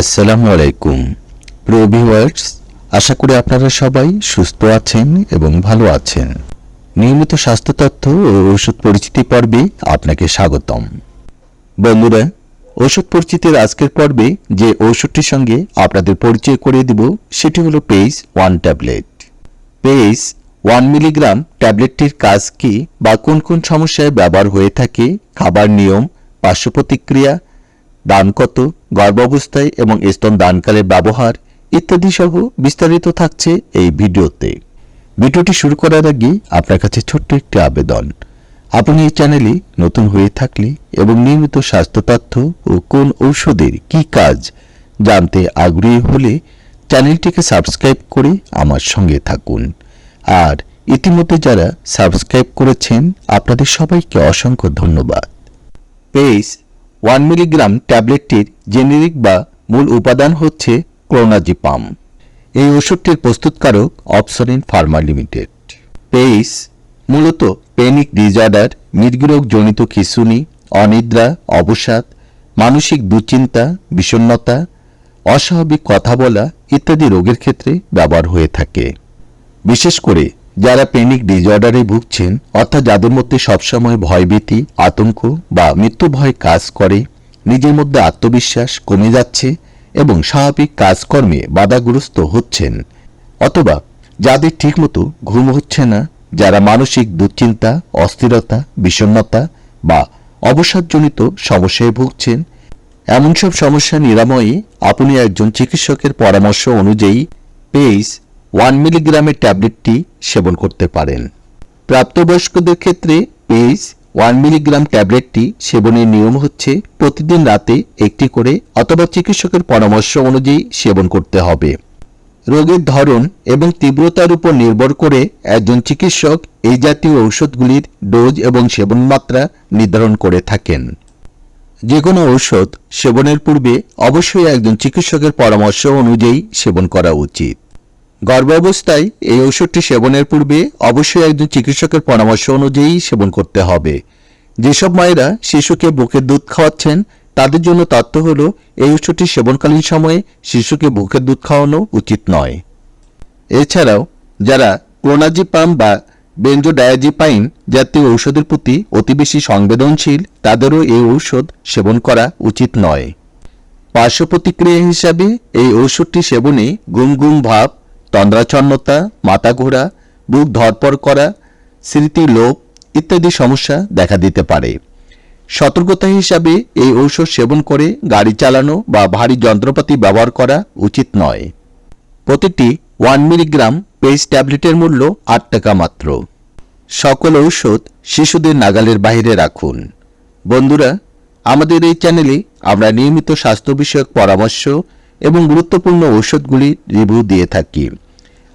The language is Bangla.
আসসালামু আলাইকুম। প্রিয় ভিউয়ার্স, আশা করি আপনারা সবাই সুস্থ আছেন এবং ভালো আছেন। নিয়মিত স্বাস্থ্য তথ্য ও ওষুধ পরিচিতি পর্বে আপনাকে স্বাগতম। বন্ধুরা, ওষুধ পরিচিতির আজকের পর্বে যে ওষুধটির সঙ্গে আপনাদের পরিচয় করিয়ে দিব, সেটি হলো pace one tablet. Pace one milligram ট্যাবলেটটির কাজ কি বা কোন কোন সমস্যায় ব্যবহার হয়ে থাকে, খাবার নিয়ম পার্শ্ব প্রতিক্রিয়া দান কত গর্ভাবস্থায় এবং স্তন দানকালের ব্যবহার ইত্যাদি সহ বিস্তারিত থাকছে এই ভিডিওতে। ভিডিওটি শুরু করার আগে আপনার কাছে ছোট্ট একটি আবেদন। আপনি এই চ্যানেলে নতুন হয়ে থাকলে এবং নিয়মিত স্বাস্থ্য তথ্য ও কোন ঔষধের কি কাজ জানতে আগ্রহী হলে চ্যানেলটিকে সাবস্ক্রাইব করে আমার সঙ্গে থাকুন। আর ইতিমধ্যে যারা সাবস্ক্রাইব করেছেন, আপনাদের সবাইকে অসংখ্য ধন্যবাদ। পেইস ওয়ান মিলিগ্রাম ট্যাবলেটটির জেনেরিক বা মূল উপাদান হচ্ছে ক্লোনাজিপাম। এই ওষুধটির প্রস্তুতকারক অপসরিন ফার্মা লিমিটেড। পেইস, মূলত পেনিক ডিজঅর্ডার মৃগরোগ জনিত খিঁচুনি অনিদ্রা, অবসাদ, মানসিক দুশ্চিন্তা, বিষণ্ণতা, অস্বাভাবিক কথা বলা ইত্যাদি রোগের ক্ষেত্রে ব্যবহার হয়ে থাকে। বিশেষ করে যারা পেনিক ডিজঅর্ডারে ভুগছেন, অর্থাৎ যাদের মধ্যে সবসময় ভয়ভীতি, আতঙ্ক বা মৃত্যু ভয় কাজ করে, নিজের মধ্যে আত্মবিশ্বাস কমে যাচ্ছে এবং স্বাভাবিক কাজকর্মে বাধাগ্রস্ত হচ্ছেন। অথবা যাদের ঠিকমতো ঘুম হচ্ছে না, যারা মানসিক দুশ্চিন্তা, অস্থিরতা, বিষণ্ণতা বা অবসাদজনিত সমস্যায় ভুগছেন। এমন সব সমস্যা নিরাময়ে আপনি একজন চিকিৎসকের পরামর্শ অনুযায়ী পেইস ওয়ান মিলিগ্রামের ট্যাবলেটটি সেবন করতে পারেন। প্রাপ্তবয়স্কদের ক্ষেত্রে পেইস ওয়ান মিলিগ্রাম ট্যাবলেটটি সেবনের নিয়ম হচ্ছে প্রতিদিন রাতে একটি করে অথবা চিকিৎসকের পরামর্শ অনুযায়ী সেবন করতে হবে। রোগের ধরন এবং তীব্রতার উপর নির্ভর করে একজন চিকিৎসক এই জাতীয় ঔষধগুলির ডোজ এবং সেবন মাত্রা নির্ধারণ করে থাকেন। যে কোনো ঔষধ সেবনের পূর্বে অবশ্যই একজন চিকিৎসকের পরামর্শ অনুযায়ী সেবন করা উচিত। গর্ভাবস্থায় এই ওষুধটি সেবনের পূর্বে অবশ্যই একজন চিকিৎসকের পরামর্শ অনুযায়ী সেবন করতে হবে। যেসব মায়েরা শিশুকে বুকের দুধ খাওয়াচ্ছেন, তাদের জন্য তথ্য হল, এই ওষুধটি সেবনকালীন সময়ে শিশুকে বুকের দুধ খাওয়ানো উচিত নয়। এছাড়াও, যারা ক্লোনাজিপাম বা বেঞ্জোডায়াজিপাইন জাতীয় ঔষধের প্রতি অতি বেশি সংবেদনশীল, তাদেরও এই ঔষধ সেবন করা উচিত নয়। পার্শ্ব প্রতিক্রিয়া হিসাবে এই ঔষধটি সেবনে গুম গুম ভাব তন্দ্রাচ্ছন্নতা মাথা ঘোরা বুক ধরপড় করা, স্মৃতি লোপ ইত্যাদি সমস্যা দেখা দিতে পারে। সতর্কতা হিসাবে এই ঔষধ সেবন করে গাড়ি চালানো বা ভারী যন্ত্রপাতি ব্যবহার করা উচিত নয়। প্রতিটি ওয়ান মিলিগ্রাম পেজ ট্যাবলেটের মূল্য আট টাকা মাত্র। সকল ঔষধ শিশুদের নাগালের বাইরে রাখুন। বন্ধুরা, আমাদের এই চ্যানেলে আমরা নিয়মিত স্বাস্থ্য বিষয়ক পরামর্শ এবং গুরুত্বপূর্ণ ঔষধগুলি রিভিউ দিয়ে থাকি।